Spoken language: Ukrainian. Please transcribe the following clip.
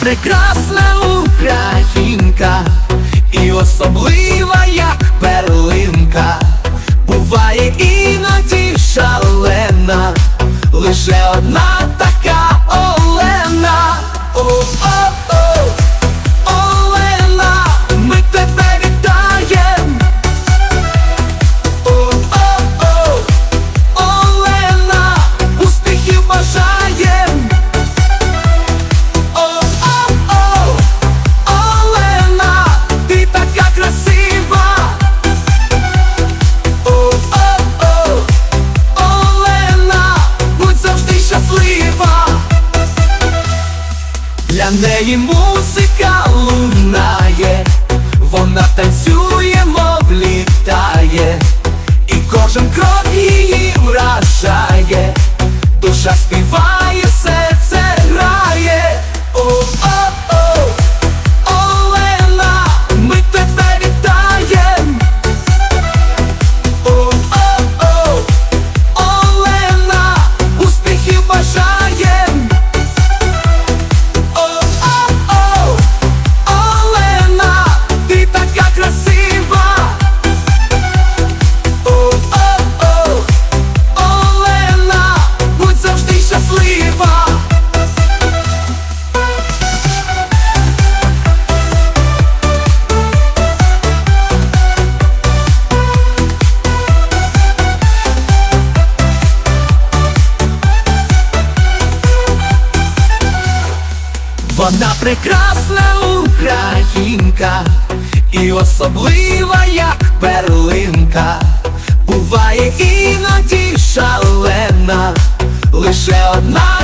прекрасна українка, і особлива, як перлинка, буває іноді шалена, лише одна неї музика лунає, вона танцює, мов літає, і кожен крок її вражає, душа Вона прекрасна українка, і особлива, як перлинка, буває іноді шалена, лише одна